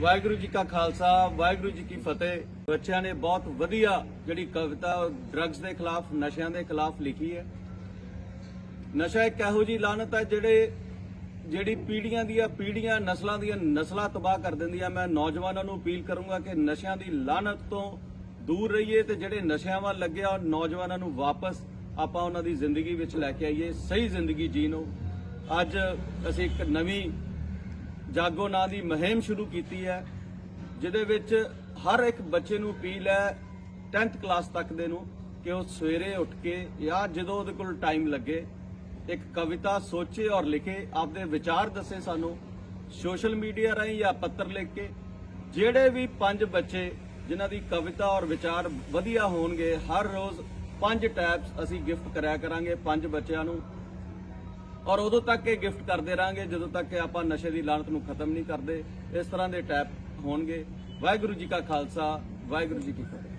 ਵਾਹਿਗੁਰੂ ਜੀ ਕਾ ਖਾਲਸਾ, ਵਾਹਿਗੁਰੂ ਜੀ ਕੀ ਫਤਿਹ। ਬੱਚਿਆਂ ਨੇ ਬਹੁਤ ਵਧੀਆ ਜਿਹੜੀ ਕਵਿਤਾ ਡਰੱਗਸ ਦੇ ਖਿਲਾਫ, ਨਸ਼ਿਆਂ ਦੇ ਖਿਲਾਫ ਲਿਖੀ ਹੈ। ਨਸ਼ਾ ਇੱਕ ਇਹੋ ਜੀ ਲਾਨਤ ਹੈ ਜਿਹੜੇ, ਜਿਹੜੀ ਪੀੜ੍ਹੀਆਂ ਦੀਆਂ ਪੀੜ੍ਹੀਆਂ, ਨਸਲਾਂ ਦੀਆਂ ਨਸਲਾਂ ਤਬਾਹ ਕਰ ਦਿੰਦੀਆਂ ਮੈਂ ਨੌਜਵਾਨਾਂ ਨੂੰ ਅਪੀਲ ਕਰੂੰਗਾ ਕਿ ਨਸ਼ਿਆਂ ਦੀ ਲਾਨਤ ਤੋਂ ਦੂਰ ਰਹੀਏ ਤੇ ਜਿਹੜੇ ਨਸ਼ਿਆਂ ਵੱਲ ਲੱਗਿਆ ਆ, ਨੌਜਵਾਨਾਂ ਨੂੰ ਵਾਪਸ ਆਪਾਂ ਉਹਨਾਂ ਦੀ ਜ਼ਿੰਦਗੀ ਵਿੱਚ ਲੈ ਕੇ ਆਈਏ। ਸਹੀ ਜ਼ਿੰਦਗੀ ਜੀਣੋ ਅੱਜ ਅਸੀਂ ਇੱਕ ਨਵੀਂ ਜਾਗੋ ਨਾਂ ਦੀ ਮੁਹਿੰਮ ਸ਼ੁਰੂ ਕੀਤੀ ਹੈ, ਜਿਹਦੇ ਵਿੱਚ ਹਰ ਇੱਕ ਬੱਚੇ ਨੂੰ ਅਪੀਲ ਹੈ 10th ਕਲਾਸ ਤੱਕ ਦੇ ਨੂੰ ਕਿ ਉਹ ਸਵੇਰੇ ਉੱਠ ਕੇ ਜਾਂ ਜਦੋਂ ਉਹਦੇ ਕੋਲ ਟਾਈਮ ਲੱਗੇ, ਇੱਕ ਕਵਿਤਾ ਸੋਚੇ ਔਰ ਲਿਖੇ, ਆਪਦੇ ਵਿਚਾਰ ਦੱਸੇ ਸਾਨੂੰ ਸੋਸ਼ਲ ਮੀਡੀਆ ਰਾਹੀਂ ਜਾਂ ਪੱਤਰ ਲਿਖ ਕੇ। ਜਿਹੜੇ ਵੀ ਪੰਜ ਬੱਚੇ ਜਿਨ੍ਹਾਂ ਦੀ ਕਵਿਤਾ ਔਰ ਵਿਚਾਰ ਵਧੀਆ ਹੋਣਗੇ, ਹਰ ਰੋਜ਼ ਪੰਜ ਟੈਬਸ ਅਸੀਂ ਗਿਫਟ ਕਰਿਆ ਕਰਾਂਗੇ ਪੰਜ ਬੱਚਿਆਂ ਨੂੰ। ਔਰ ਉਦੋਂ ਤੱਕ ਇਹ ਗਿਫਟ ਕਰਦੇ ਰਾਂਗੇ ਜਦੋਂ ਤੱਕ ਕਿ ਆਪਾਂ ਨਸ਼ੇ ਦੀ ਲਾਲਤ ਨੂੰ ਖਤਮ ਨਹੀਂ ਕਰਦੇ। ਇਸ ਤਰ੍ਹਾਂ ਦੇ ਟੈਪ ਹੋਣਗੇ। ਵਾਹਿਗੁਰੂ ਜੀ ਕਾ ਖਾਲਸਾ, ਵਾਹਿਗੁਰੂ ਜੀ ਕੀ ਫਤਿਹ।